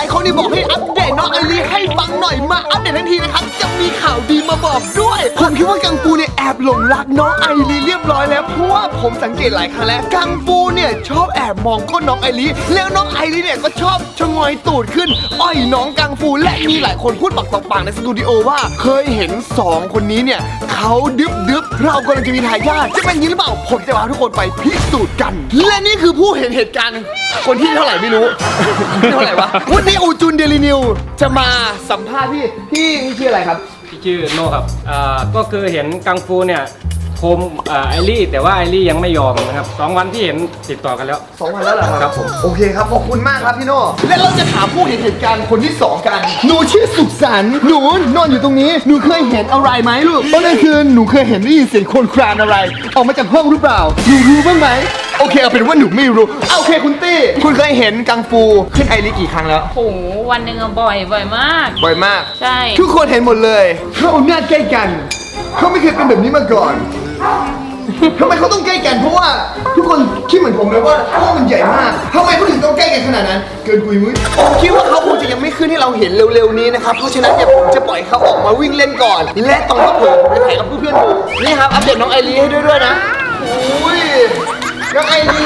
ายคนที่บอกให้อัปเดตน้องไอรีให้ฟังหน่อยมาอัปเดตทันทีนะครับจะมีข่าวดีมาบอกด้วย ผมคิดว่ากังปูเนี่ย อบหลงรักน้องไอรีเรียบร้อยแล้วเพราะว่าผมสังเกตหลายครั้งแล้วกังฟูเนี่ยชอบแอบมองก้นน้องไอรีแล้วน้องไอรีเนี่ยก็ชอบชะงอยตูดขึ้นอ้อยน้องกังฟูและมีหลายคนพูดปากต่อปากในสตูดิโอว่า เคยเห็นสองคนนี้เนี่ยเขาดึบดึบเรากำลังจะมีทายาทจะเป็นยังนี้หรือเปล่าผมจะพาทุกคนไปพิสูจน์กัน และนี่คือผู้เห็นเหตุการณ์ คนที่เท่าไหร่ไม่รู้ เท่าไหร่วะวันนี้อูจุนเดลินิวจะมาสัมภาษณ์พี่พี่พี่ชื่ออะไรครับ ที่ชื่อโนครับอ่าก็คือเห็นกังฟูเนี่ยโคมอ่าไอรี่แต่ว่าไอรี่ยังไม่ยอมนะครับสองวันที่เห็นติดต่อกันแล้ว สองวันแล้วเหรอครับผม โอเคครับ ขอบคุณมากครับพี่โน่และเราจะถามผู้เห็นเหตุการณ์คนที่สองกัน หนูชื่อสุขสันต์หนูนอนอยู่ตรงนี้ หนูเคยเห็นอะไรไหมลูกตอนกลางคืนหนูเคยเห็นได้ยินเสียงคนครานอะไร ออกมาจากห้องหรือเปล่า หนูรู้บ้างไหม โอเคเอาเป็นว่าหนูไม่รู้เอาโอเคคุณตี้ คุณเคยเห็นกังฟูขึ้นไอริกี่ครั้งแล้ว โหวันหนึ่งอะบ่อยบ่อยมาก บ่อยมาก ใช่ ทุกคนเห็นหมดเลยเขาเอาหน้าใกล้กัน เขาไม่เคยเป็นแบบนี้มาก่อน ทำไมเขาต้องใกล้กัน เพราะว่าทุกคนคิดเหมือนผมเลยว่าห้องมันใหญ่มากทำไมเขาถึงต้องใกล้กันขนาดนั้น เกินปุยมุ้ยผมคิดว่าเขาคงจะยังไม่ขึ้นให้เราเห็นเร็วๆนี้นะครับ เพราะฉะนั้นเนี่ยผมจะปล่อยเขาออกมาวิ่งเล่นก่อน และตอนที่ผมผมจะถ่ายกับเพื่อนๆดูนี่ครับอัปเดตน้องไอรีให้ด้วยด้วยนะอุ้ย น้องไอรี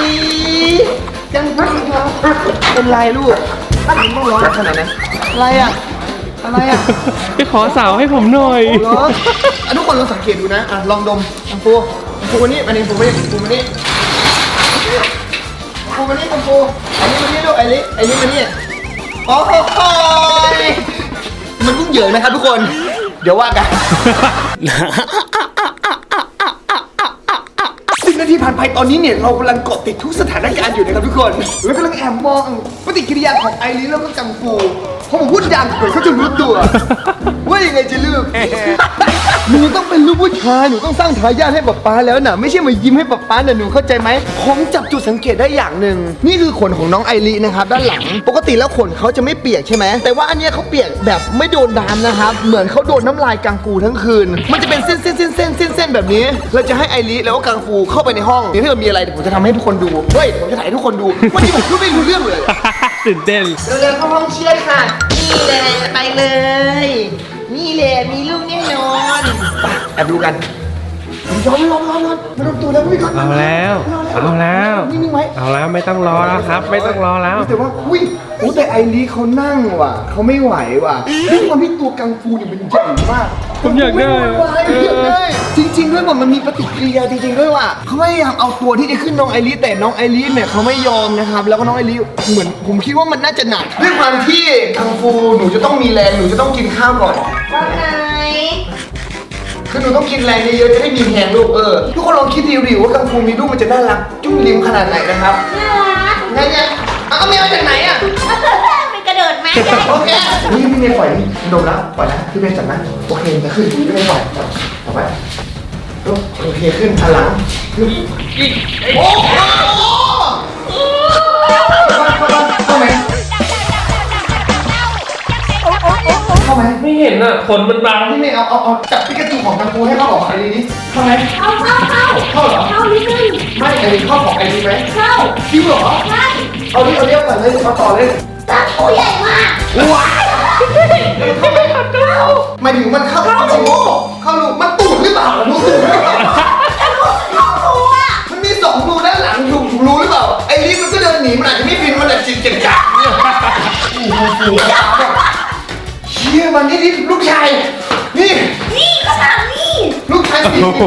ยังพักครับเป็นไรลูกตั้งต้องร้อนขนาดนั้นอะไรอะอะไรอะไปขอสาวให้ผมหน่อยเหรออะทุกคนลองสังเกตดูนะ อะ ลองดมอังฟูอังฟูมานี่มานี่ฟูมานี่ฟูมานี่ฟูมานี่อังฟูอันนี้มานี่ลูกไอ้ลิไอ้ลิมานี่โอ้โหมันยุ่งเหยิงนะครับทุกคน เดี๋ยวว่ากันสิบนา ทีผ่านไปตอนนี้เนี่ยเรากำลังเกาะติดทุกสถานการณ์อยู่นะครับทุกคน แล้วกำลังแอบมองปฏิกิริยาของไอรินแล้วก็กังฟูพอผมพูดดังเกิดเขาจะรู้ตัว ว่ายังไงจะลูก หนูต้องเป็นลูกผู้ชายหนูต้องสร้างทายาทให้ป๊าป๊าแล้วนะไม่ใช่มายิ้มให้ป๊าป๊านะหนูเข้าใจไหมผมจับจุดสังเกตได้อย่างหนึ่งนี่คือขนของน้องไอรินะครับด้านหลัง ปกติแล้วขนเขาจะไม่เปียกใช่ไหมแต่ว่าอันเนี้ยเขาเปียกแบบไม่โดนน้ำนะครับเหมือนเขาโดนน้ำลายกังฟูทั้งคืน มันจะเป็นเส้นเส้นเส้นเส้นเส้นเส้นแบบนี้เราจะให้ไอริแล้วก็กังฟูเข้าไปในห้องเดี๋ยวถ้าเกิดมีอะไรเดี๋ยวผมจะทำให้ทุกคนดูเฮ้ยผมจะถ่ายให้ทุกคนดูวันนี้ผมพูดไม่รู้เรื่องเลย ตื่นเต้น เร็วๆเข้าห้องเชียร์ค่ะ นี่เลยไปเลย นี่แหละมีลูกแน่นอนไปแอบดูกันยอมยอมยอมยอมมาดมตัวแล้วพี่ก่อนเอาแล้ว เอาแล้วนิ่งๆไว้เอาแล้วไม่ต้องรอแล้วครับ ไม่ต้องรอแล้วแต่ว่าอุ้ยโอ้แต่ไอรีเขานั่งว่ะเขาไม่ไหวว่ะด้วยความที่ตัวกังฟูเนี่ยมันใหญ่มากผมอยากได้ม่หวอยากได้จริงๆ ด้วยว่ามันมีปฏิกิริยาจริงๆด้วยว่ะเขาพยายามเอาตัวที่จะขึ้นน้องไอรีแต่น้องไอรีเนี่ยเขาไม่ยอมนะครับ แล้วก็น้องไอรีเหมือนผมคิดว่ามันน่าจะหนักด้วยความที่กังฟูหนูจะต้องมีแรงหนูจะต้องกินข้าวก่อนว่าไงคือหนูต้องกินแรงเยอะๆจะได้มีแรงลูกเออทุกคนลองคิดดิวๆว่ากังฟูมีลูกมันจะน่ารักจุ้มลิ้มขนาดไหนนะครับน่ารักไงเนี่ยเอาเอาแมวจากไหนอะไปกระโดดแม่โอเคนี่พี่เมย์ปล่อยนี่ดมแล้วปล่อยนะพี่เมย์จับนะโอเคจะขึ้นพี่เมย์ปล่อยต่อไป โอเคขึ้นพลังขึ้นโอ้โหเข้าไหมเข้าไหมไม่เห็นอะขนมันบางพี่เมย์เอาเอาเอาจับปิกาจูของกังฟูให้เข้าออกไอรีดิเข้าไหมเข้าเข้าเข้าเข้าเหรอเข้านิดนึงไม่ไอรีเข้าของไอรีไหมเข้าคิวเหรอใช่เอาดิเอาเรียกก่อนเลยเอาต่อเลยตัดตัวใหญ่มากว้ายเข้าไหมเข้าหมายถึงมันเข้าเข้าจมูกเข้ารูมันตูด หรือเปล่ารูตูดหรือเปล่าเข้าตัวอะมันมีสองรูด้านหลังรูรู้หรือเปล่า ไอ้นี่มันก็เดินหนีมันอาจจะไม่ฟินมันอาจจะจิงจังจังเนี่ยโอ้โหเชี่ยมันนี่นี่ลูกชายนี่ นี่ก็ทำนี่ลูกชายสี่ปี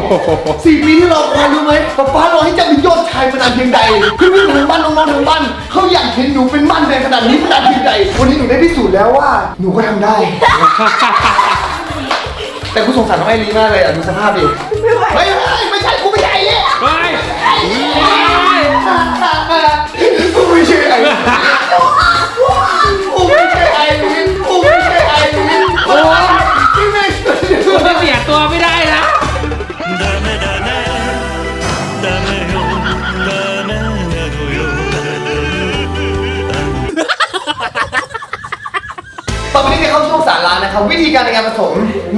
สี่ปีที่รอคอยรู้ไหมป๊าป๊ารอให้เจ้าเป็นยอดชายมานานเพียงใดเพื่อนๆทางบ้านน้องๆทางบ้านเขาอยากเห็นหนูเป็นมั่นในขนาดนี้มานานเพียงใดวันนี้หนูได้พิสูจน์แล้วว่า หนูก็ทำได้ แต่กูสงสารน้องไอรีมากเลยอะดูสภาพดิไม่ไหวไม่ไม่ใช่กูไม่ใช่เนี่ยไปกูไม่ใช่ไอ้กู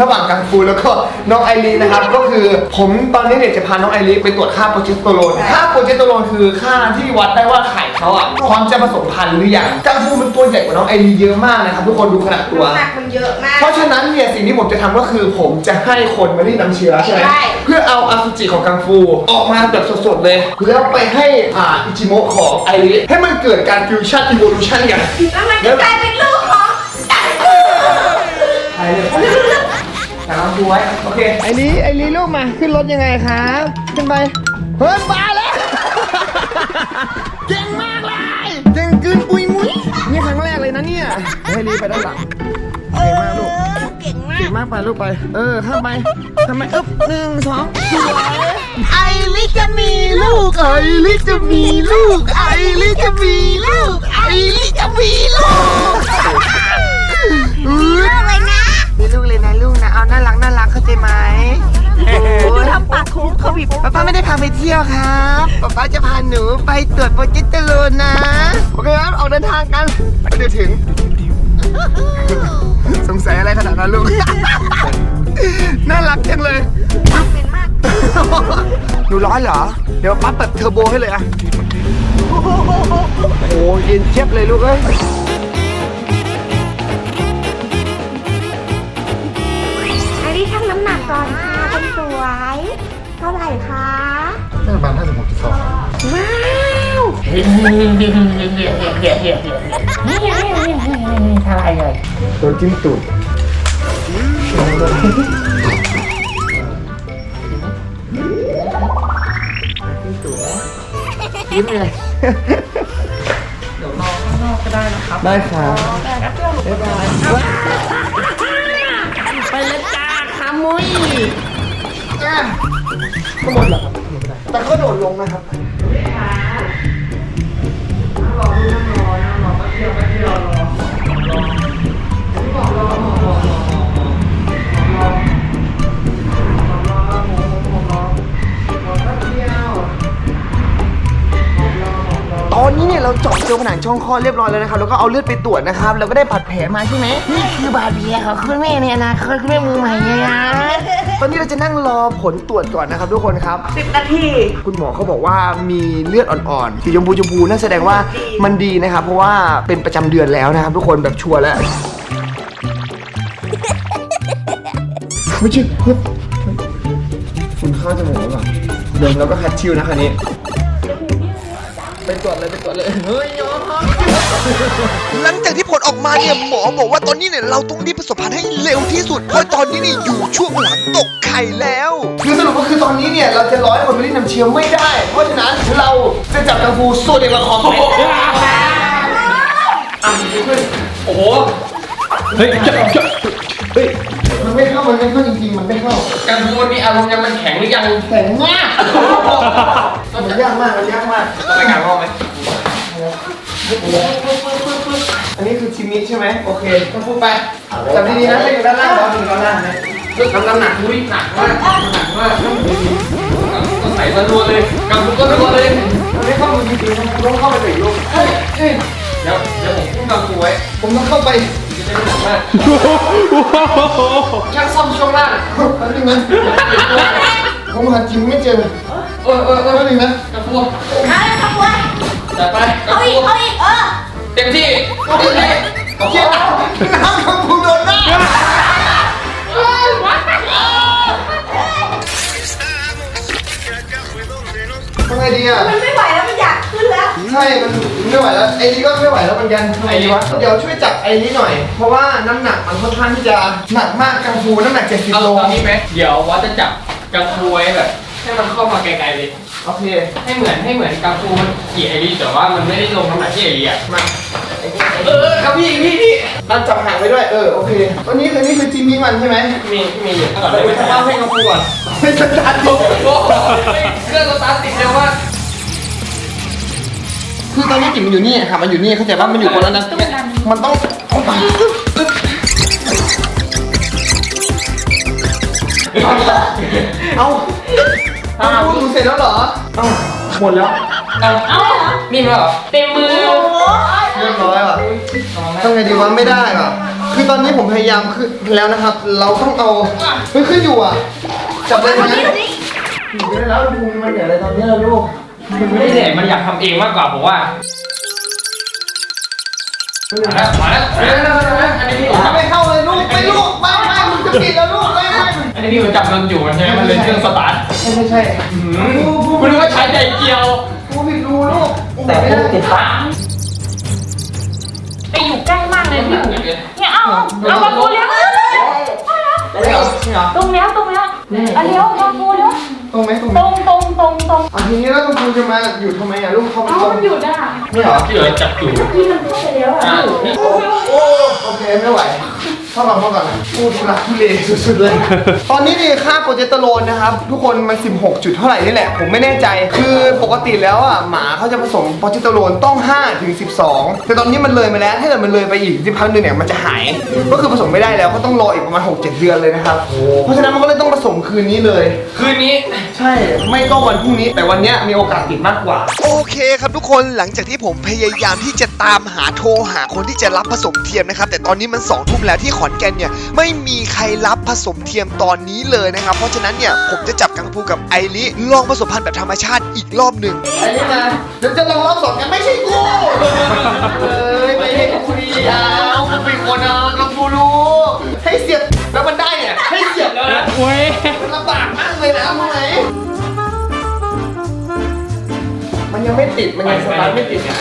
ระหว่างกังฟูแล้วก็น้องไอรีนนะครับ ก็คือผมตอนนี้เนี่ยจะพาน้องไอรีนไปตรวจค่าโปรเจสเตอโรนค่าโปรเจสเตอโรนคือค่าที่วัดได้ว่าไข่เขาอะพร้อมจะผสมพันธุ์หรือยังกังฟูมันตัวใหญ่กว่าน้องไอรีนเยอะมากนะครับทุกคนดูขนาดตัว น้ำหนักมันเยอะมาก เพราะฉะนั้นเนี่ยสิ่งที่ผมจะทำก็คือผมจะให้คนมารีดน้ำเชื้อใช่ไหมใช่ เพื่อเอาอสุจิของกังฟูออกมาแบบสดๆเลยแล้วไปให้อ่าอิจิโมะของไอริให้มันเกิดการฟิวชั่นอีโวลูชันกัน แล้วมันจะกลายเป็นลูกของกังฟู ใช่เลย แต่เราดูไว้โอเคไอริไอริลูกมาขึ้นรถยังไงครับขึ้นไปเฮ้ยมาแล้วเก่งมากเลยเก่งเกินปุยมุ้ยนี่ครั้งแรกเลยนะเนี่ยให้ลีไปด้านหลังเก่งมากลูกเก่งมากเก่งมากไปลูกไป เออข้ามไปทำไมอึ๊บหนึ่งสองสวยไอลิจะมีลูกไอลิจะมีลูกไอลิจะมีลูกไอลิจะมีลูก เอาน่ารักน่ารักเข้าใจไหมดูทำปากคุ้มเขาบีบป้าป้าไม่ได้พาไปเที่ยวครับป้าป้าจะพาหนูไปตรวจโปรเจสเตอโรนนะโอเคครับออกเดินทางกันเดี๋ยวถึง สงสัยอะไรขนาดนั้นลูก น่ารักจังเลยเป็นมาก หนูร้อนเหรอ เดี๋ยวปั๊บแบบเทอร์โบให้เลยอะโอ้โหเย็นเจี๊ยบเลยลูกเอ้ย โดนจิ้มตูดยิ้มไงเดี๋ยวรอข้างนอกก็ได้นะครับ ได้ครับบ๊ายบายไปเลยจ้าขามุยข้างบนเหรอครับแต่ก็โดดลงนะครับ อนนี้เนี่ยเราเจาะเจอผนังช่องคลอดเรียบร้อยแล้วนะครับ แล้วก็เอาเลือดไปตรวจนะครับ แล้วก็ได้บาดแผลมาใช่ไหมนี่คือบาดแผลของคุณแม่ในอนาคตคุณแม่มือใหม่ไงนะตอนนี้เราจะนั่งรอผลตรวจก่อนนะครับทุกคนครับ สิบนาที คุณหมอเขาบอกว่ามีเลือดอ่อนๆ สีชมพูชมพูนั่นแสดงว่ามันดีนะครับ เพราะว่าเป็นประจำเดือนแล้วนะครับ ทุกคนแบบชัวร์แล้ว ไม่ใช่เฮ้ยคุณเข้าจมูกหรือเปล่าเดินแล้วก็คัดชิวนะคันนี้ ไปตรวจเลยไปตรวจเลยเฮ้ยยอมหลังจากที่ผลออกมาเนี่ยหมอบอกว่าตอนนี้เนี่ยเราต้องรีบผสมพันธุ์ให้เร็วที่สุด เพราะตอนนี้เนี่ยอยู่ช่วงหลังตกไข่แล้ว คือสรุปก็คือตอนนี้เนี่ยเราจะร้อยคนไม่ได้นำเชื้อไม่ได้ เพราะฉะนั้นเราจะจับกังฟูโซเดียมละครไปอะดีขึ้นโอ้โหเฮ้ยจะจะ เฮ้ยมันไม่เข้ามันไม่เข้าจริงๆ มันไม่เข้ากังฟูมันมีอารมณ์ยังมันแข็งหรือยังแข็งมากมันยากมากมันยากมากต้องไปกลางห้องไหมอันนี้คือชิมิใช่ไหมโอเคต้องพูดไปจับดีๆนะให้อยู่ด้านล่างเราถึงด้านล่างนะน้ำน้ำหนักอุ้ยหนักมากหนักมากต้องใส่รัวเลยกังฟูก็รัวเลยมันไม่เข้ามือจริงๆนะมันต้องเข้าไปถึงลูกเอ้ยเอ้ยเดี๋ยวเดี๋ยวผมพุ่งกังฟูไว้ผมต้องเข้าไป จะได้ไม่หนักมากช่างซ่อมช่วงล่างแป๊บนึงนะผมหาจิมไม่เจอเออเออเออแป๊บนึงนะกังฟูเอาเลยขบวนจัดไปกัเอางอีฟูกเอาอีกเออเต็มที่เต็มที่โอ้โหเชี่ยน้ำกับพุงโดนหน้าทำไงดีอะ มันไม่ไหวแล้ว ใช่ มันไม่ไหวแล้ว ไอ้นี่ก็ไม่ไหวแล้วเหมือนกันทำไงดีวะ เดี๋ยวช่วยจับไอ้นี่หน่อย เพราะว่าน้ำหนักมันค่อนข้างที่จะหนักมากกังฟูน้ำหนัก70เอาโลตอนนี้ไหมเดี๋ยววัดจะจับกังฟูไว้แบบ ให้มันเข้ามาไกลๆเลย โอเค ให้เหมือนให้เหมือนกังฟูมันขี่ไอรีแต่ว่ามันไม่ได้ลงน้ำหนักที่ไอรีอะมาเออครับพี่พี่พี่ตั้งจับห่างไว้ด้วย เออ โอเควันนี้คือนี่คือจิมมี่มันใช่ไหมมีมีอยู่ก่อนเลเดี๋ยยวไปไม่ทำทำบ้าให้กังฟูก่อนไม่สตาร์ทดิโอ้โหเครื่องสตาร์ทติดเร็วมาก คือตอนนี้จิ๋มมันอยู่นี่ค่ะมันอยู่นี่เข้าใจว่ามันอยู่คนละนั้นมันต้องเอาไปเอาเอาพูดหนูเสร็จแล้วเหรอเอาหมดแล้วเอาเอ้านี่มาเหรอเต็มมือโอ้ยเรียบร้อยว่ะทำไงดีวะไม่ได้ว่ะโอ้คือตอนนี้ผมพยายามคือแล้วนะครับ เราต้องเอาเฮ้ยขึ้นอยู่อะจับเลยนะอยู่ได้แล้วดูมันอย่างไรตอนนี้ล่ะลูก มันไม่ได้เหนื่อยมันอยากทำเองมากกว่าผมว่ามาแล้วมาแล้วมาแล้วมาแล้วอันนี้พี่ถ้าไม่เข้าเลยลูกไม่ลูกไม่ไม่มึงจะปิดแล้วลูกไม่ไม่อันนี้พี่มันจับมันอยู่มันใช่ไหมมันเลยเครื่องสตาร์ทไม่ไม่ใช่คุณนึกว่าใช้ใจเกี่ยวกูผิดรูลูกแต่พวกติดตามไปอยู่ใกล้มากเลยพี่อยู่เนี่ยเอาเอามาปูเลี้ยวไม่เหรอไม่เหรอตรงเนี้ยตรงเนี้ยเอาเลี้ยวมาปูเลี้ยวตรงไหมตรงไหตมรงตรงตรงตรงอะทีนี้แล้วตรงกูจะมาอยู่ทำไมอะลูกเขาไม่เอาตรงมันอยู่ด้านไม่เหรอพี่เหลือจับอยู่ที่มันเข้าไปแล้วอะอะพี่โอ้โอ้โอเคไม่ไหว เข้าก่อนเข้าก่อนพูดทุลักทุเลสุดๆเลย ตอนนี้นี่ค่าโปรเจสเตอโรนนะครับ ทุกคนมัน 16 จุดเท่าไหร่นี่แหละ ผมไม่แน่ใจ คือปกติแล้วอะหมาเขาจะผสมโปรเจสเตอโรนต้อง 5 ถึง 12 แต่ตอนนี้มันเลยมาแล้ว ถ้าเกิดมันเลยไปอีกสิบครั้งหนึ่งเนี่ยมันจะหาย ก็คือผสมไม่ได้แล้วก็ต้องรออีกประมาณ 6-7 เดือนเลยนะครับ เพราะฉะนั้นมันก็เลยต้องผสมคืนนี้เลย คืนนี้ ใช่ ไม่ก็วันพรุ่งนี้ แต่วันเนี้ยมีโอกาสติดมากกว่า โอเคครับทุกคนหลังจากที่ผมพยายามที่จะตามหาโทรหาคนที่จะรับผสมเทียมนะครับ แต่ตอนนี้มัน2องทุ่มแล้วที่ขอนแก่นเนี่ยไม่มีใครรับผสมเทียมตอนนี้เลยนะครับ เพราะฉะนั้นเนี่ยผมจะจับกังฟูกับไอริลองผสมพันธุ์แบบธรรมชาติอีกรอบหนึ่งไอ้นี่นะเดี๋ยวจะลองรอบสองกันไม่ใช่กูเอ้ยไม่ใช่กูดีอะกูเป็นคนอะกับกูรู้ให้เสียบแล้วมันได้เนี่ยให้เสียบแล้วนะโอ้ยมันลำบากมากเลยนะรู้ไหมมัน ยังไม่ติด มันยังสตาร์ทไม่ติดเนี่ย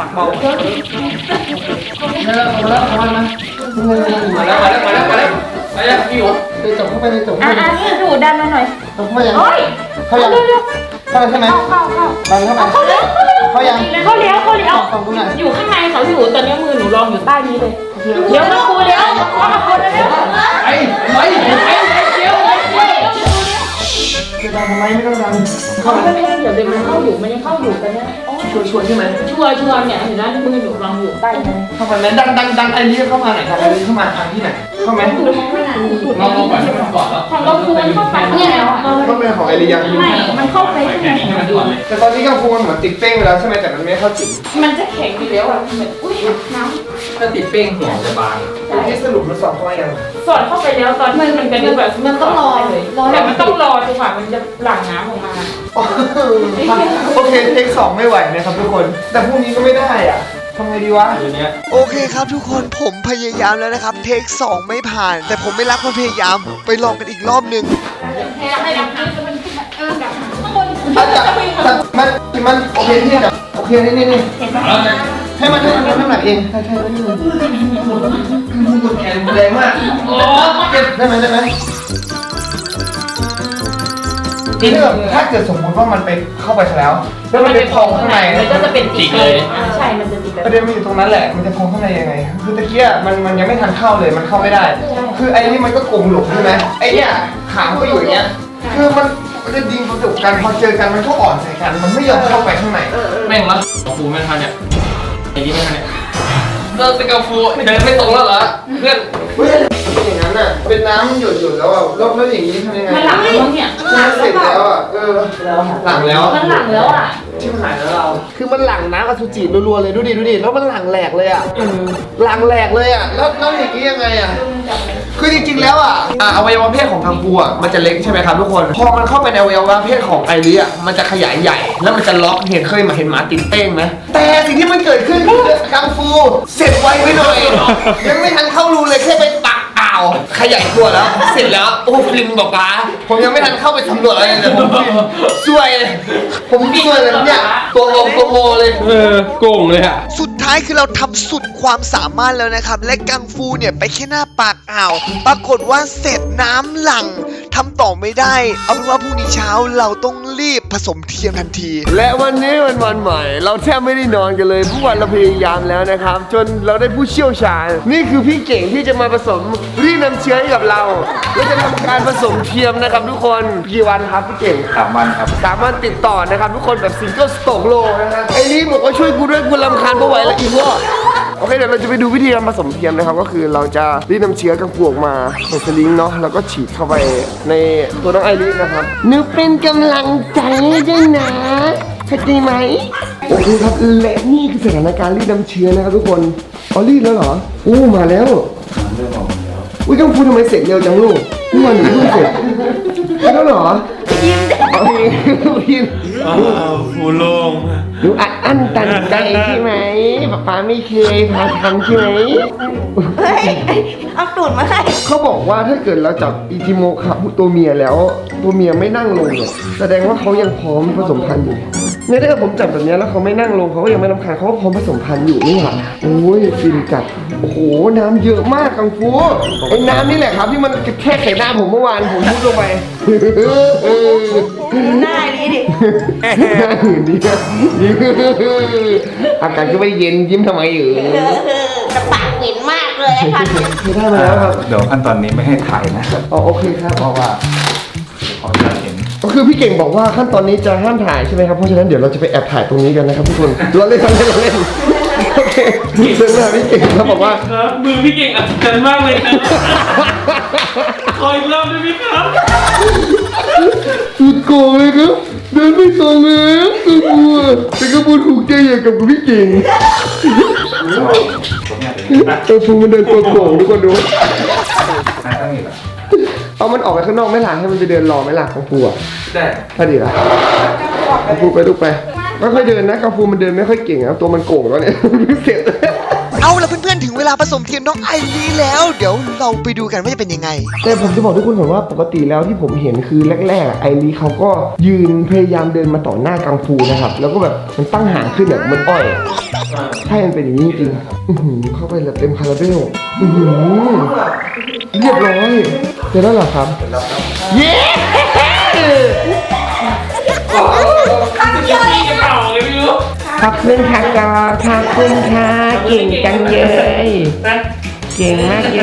ปักเบาเฮ้ยมาแล้วมาแล้วมาแล้วมาแล้วมาแล้วมาแล้วมาแล้วมาแล้วพี่โอ๊ตเลยจบเข้าไปเลยจบอะอะนี่ดูดันมาหน่อยจบเข้าไปยังโอ้ยเข้ายังเข้าใช่ไหมเข้าเข้าเข้าดันเข้าไปเข้าเร็วเข้ายังเข้าเลี้ยวเข้าเลี้ยวฟังกูหนอยู่ข้างในเขาอยู่ตอนนี้มือหนูลองอยู่ใต้นี้เลยเลี้ยวมาปูเลี้ยวเข้ามาปูเร็วไอ้ไอ้ไอ้ จะดันทำไมไม่ต้องดันเข้ามาเดี๋ยวเดี๋ยวมันเข้าอยู่ มันยังเข้าอยู่ตอนนี้ชัวร์ชัวร์ใช่ไหมชัวร์ชัวร์เนี่ยเห็นไหมมือหนูลองอยู่ใต้นี้เข้าไปไหมดันดันดันไอ้นี้เข้ามาหน่อยดันไอ้นี้เข้ามาทางที่ไหนเข้าไหมลองลองก่อนให้มันก่อนแล้วของเราคูมันเข้าไปเนี่ยเข้าไปของไอริยังไม่มันเข้าไปข้างในให้มันอนเลยแต่ตอนนี้กังฟูนเหมือนติดเป้งไปแล้วใช่ไหมแต่มันไม่เข้าจิตมันจะแข็งอยู่แล้วอะเหมือนอุ้ยน้ำ ถ้าติดเป้งหัวจะบางที่สรุปมันสอบเข้ามายังสอดเข้าไปแล้วตอนที่มันเป็นแบบมันต้องรอ แต่มันต้องรอจนกว่ามันจะหลั่งน้ำออกมาโอเคเทคสองไม่ไหวนะครับทุกคน แต่พรุ่งนี้ก็ไม่ได้อะทำไงดีวะคืนนี้โอเคครับทุกคนผมพยายามแล้วนะครับ เทคสองไม่ผ่าน แต่ผมไม่รักความพยายามไปลองกันอีกรอบหนึ่งแค่ให้น้ำมันขึ้นมาเออแบบข้างบนถ้าจับจับมันมันโอเคที่จับโอเคนี่นี่นี่ เห็นไหม ให้มันให้มันให้มันหนักเองใช่ใช่แล้วนี่มันกดแขนแรงมากโอ้เก็บได้ไหมได้ไหมถ้าเกิดถ้าเกิดสมมติว่ามันไปเข้าไปแล้ว แล้วมันไปพองข้างในมันก็จะเป็นติดเลยใช่ มันจะติดประเด็นมันอยู่ตรงนั้นแหละ มันจะพองข้างในยังไง คือตะเกียมันมันยังไม่ทันเข้าเลย มันเข้าไม่ได้ คือไอ้นี่มันก็กลมหลบใช่ไหมไอ้เนี่ยขามก็อยู่อย่างเงี้ย คือมันมันจะดิงประจบกันพอเจอกันมันก็อ่อนใส่กัน มันไม่ยอมเข้าไปข้างในแม่งแล้วกาฟูไม่ทันเนี่ย ไอ้นี่ไม่ทันเนี่ยเลิกเป็นกาฟูเดินไม่ตรงแล้วเหรอเพื่อนเฮ้ยเป็นอย่างนั้นอะ เป็นน้ำหยดหยดๆแล้วอะแล้วแล้วอย่างนี้ทำยังไงมันหลังแล้วเนี่ยมันเสร็จแล้วอะ เออหลังแล้วมันหลังแล้วอะ ชิบหายแล้วเรา คือมันหลั่งน้ำอสุจิรัวๆเลยดูดิดูดิแล้วมันหลั่งแหลกเลยอะหลั่งแหลกเลยอะแล้วแล้วอย่างนี้ยังไงอะ คือจริงๆแล้วอะอะอวัยวะเพศของกังฟูอะมันจะเล็กใช่ไหมครับทุกคน พอมันเข้าไปในอวัยวะเพศของไอริอะมันจะขยายใหญ่ แล้วมันจะล็อกเห็นเคยมาเห็นหมาติดเป้งไหมแต่สิ่งที่มันเกิดขึ้นคือกังฟู เสร็จไวไปหน่อยยังไม่ทันเข้ารูเลยแค่ไปปักอ่าว ขยายตัวแล้ว เสร็จแล้ว โอ้ฟินบอกป้าผมยังไม่ทันเข้าไปสำรวจอะไรเลยผมฟินซวยเลยผมซวยเลยเนี่ยตัวโงตัวโงเลย เออโกงเลยอะ สุดท้ายคือเราทำสุดความสามารถแล้วนะครับ และกังฟูเนี่ยไปแค่หน้าปากอ่าว ปรากฏว่าเสร็จน้ำหลัง ทำต่อไม่ได้ เอาเป็นว่าพรุ่งนี้เช้าเราต้องรีบผสมเทียมทันที และวันนี้เป็นวันใหม่ เราแทบไม่ได้นอนกันเลยทุกวันเราพยายามแล้วนะครับ จนเราได้ผู้เชี่ยวชาญ นี่คือพี่เก่งที่จะมาผสมรีดน้ำเชื้อให้กับเราเราจะทำการผสมเทียมนะครับ ทุกคนกี่วันครับพี่เก่งสามวันครับสามวันติดต่อนะครับ ทุกคนแบบซิงเกิลสโตกโลนะครับไอ้นี่บอกว่าช่วยกูด้วยกูรำคาญไม่ไหวแล้วอีกว่า โอเคเดี๋ยวเราจะไปดูวิธีการผสมเทียมนะครับ ก็คือเราจะรีดน้ำเชื้อกังฟูออกมาในสลิงเนาะแล้วก็ฉีดเข้าไปในตัวน้องไอริสนะครับนึกเป็นกำลังใจด้วยนะเข้าใจไหมโอเคครับและนี่คือสถานการณ์รีดน้ำเชื้อนะครับทุกคนอ๋อรีดแล้วเหรออู้มาแล้วเริ่มอ อุ้ยกังฟูทำไมเสร็จเร็วจังลูกเมื่อวานหนูเพิ่งเสร็จแล้วเหรอยิ้มเอายิ้มอ้าวฟูโลงหนูอัดอั้นตันใจใช่ไหมป๊าป๊าไม่เคยพาทำใช่ไหมเฮ้ยเอาตูดมาให้เขาบอกว่าถ้าเกิดเราจับอิจิโมคะตัวเมียแล้ว ตัวเมียไม่นั่งลงเนี่ยแสดงว่าเขายังพร้อมผสมพันธุ์อยู่ เนี่ยถ้าเกิดผมจับแบบเนี้ยแล้วเขาไม่นั่งลงเขาก็ยังไม่รำคาญเขาก็พร้อมผสมพันธุ์อยู่นี่หว่าโอ้ยฟินจัดโอ้โหน้ำเยอะมากกังฟูไอ้น้ำนี่แหละครับที่มันกระแทกใส่หน้าผมเมื่อวานผมมุดลงไปดูหน้านี้ดิหน้าหื่นดีอะอากาศก็ไม่ได้เย็นยิ้มทำไมอยู่เออเออแต่ปากเหม็นมากเลยค่ะไม่ได้มาแล้วครับเดี๋ยวขั้นตอนนี้ไม่ให้ถ่ายนะอ๋อโอเคครับเพราะว่าขออนุญาตเห็น ก็คือพี่เก่งบอกว่าขั้นตอนนี้จะห้ามถ่ายใช่ไหมครับ เพราะฉะนั้นเดี๋ยวเราจะไปแอบถ่ายตรงนี้กันนะครับทุกคนเราเล่นเราเล่นเราเล่นโอเคเดินมาพี่เก่งเขาบอกว่า ครับมือพี่เก่งอัศจรรย์มากเลยครับขออีกรอบได้ไหมครับ สุดโกงเลยครับเดินไม่ตรงเลยกระบัวแต่กระบัวถูกใจอย่างกับพี่เก่งผมอยากเห็นนะเออฟูมันเดินตัวโก่งทุกคนดู น่าต้องมีแบบเอามันออกไปข้างนอกไหม่ล่ะให้มันไปเดินรอไหม่ล่ะกังฟูอะได้ถ้าดีละกังฟูไปลูกไปไม่ค่อยเดินนะกังฟูมันเดินไม่ค่อยเก่งนะตัวมันโก่งแล้วเนี่ยเสร็จเอาละเพื่อนๆถึง เวลาผสมเทียมน้องไอรีแล้ว เดี๋ยวเราไปดูกันว่าจะเป็นยังไง แต่ผมจะบอกทุกคนก่อนว่าปกติแล้วที่ผมเห็นคือแรกๆอะไอรีเขาก็ยืนพยายามเดินมาต่อหน้ากังฟูนะครับ แล้วก็แบบมันตั้งหางขึ้นแบบเหมันอ้อยอะใช่มันเป็นอย่างนี้จริงๆอื้อหือเข้าไปแบบเต็มคาราเบลอื้อหือเรียบร้อยเสร็จแล้วเหรอครับเย้พี่จะเป่าเลยไม่รู้ ขอบคุณค่ะกอขอบคุณค่ะเก่งจังเลย เก่งมากเล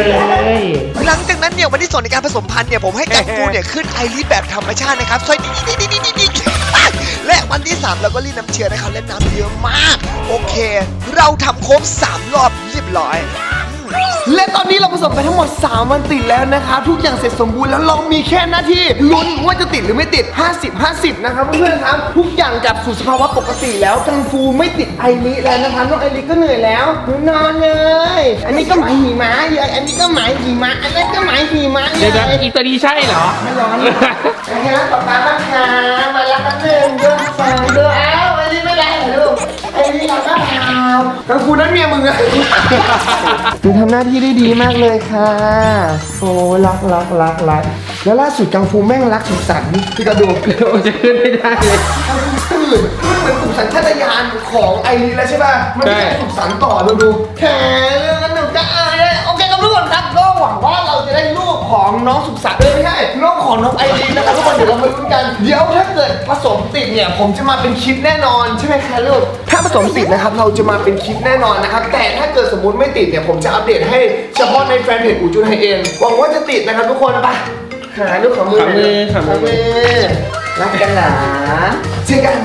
ยหลังจากนั้นเนี่ยวันที่สองในการผสมพันธุ์เนี่ยผมให้กังฟูเนี่ยขึ้นไอรีแบบธรรมชาตินะครับซอยดิดิดิดิดิดิดิและวันที่ 3 เราก็รีดน้ำเชื้อนะครับและน้ำเยอะมาก โอเค เราทำครบ3รอบเรียบร้อย และตอนนี้เราผสมไปทั้งหมด 3 วันติดแล้วนะครับทุกอย่างเสร็จสมบูรณ์แล้วเรามีแค่หน้าที่ลุ้นว่าจะติดหรือไม่ติด 50 50 นะครับเพื่อนๆครับทุกอย่างกลับสู่สภาวะปกติแล้วกังฟูไม่ติดไอริแล้วนะครับน้องไอริก็เหนื่อยแล้วหนูนอนเลย อันนี้ก็หมายหิมะเลยอันนี้ก็หมายหิมะอันนั้นก็หมายหิมะเลเดี๋ยวยเดี๋ยวอีตัวนี้ใช่เหรอ ไม่ร้อนนะครับป๊าป๊าบ้างค่ะมาแล้วกันหนึ่งเดือนสองเดือนอ้าวไอ้ นี่ไม่ได้เหรอลูกไอ้นี่เราก็เอากังฟูนั่นเมียมึงอะหนูทำหน้าที่ได้ดีมากเลยค่ะ โอ้รักรักรักรักแล้วล่าสุดกังฟูแม่งรักสุขสันต์ที่กระดูกจะขึ้นไม่ได้เลยตื่นมันเหมือนสุขสันต์ชาตญาณของไอรีแล้วใช่ป่ะ มันไม่ใช่สุขสันต์ต่อดูดูแค่เรื่องนั้นหนูก็ ครับทุกคนครับก็หวังว่าเราจะได้ลูกของน้องสุขสันต์เลยไม่ใช่ลูกของน้องไอรีนะครับทุกคนเดี๋ยวเรามาลุ้นกัน เดี๋ยวถ้าเกิดผสมติดเนี่ย ผมจะมาเป็นคลิปแน่นอนใช่ไหมคะลูกถ้าผสมติดนะครับเราจะมาเป็นคลิปแน่นอนนะครับ แต่ถ้าเกิดสมมติไม่ติดเนี่ยผมจะอัปเดตให้เฉพาะในแฟนเพจอูจุนไฮเองหวังว่าจะติดนะครับทุกคนไปหาลูกของมือหน่อยขำมือขำมือขำมือรักกันหนาเจอกัน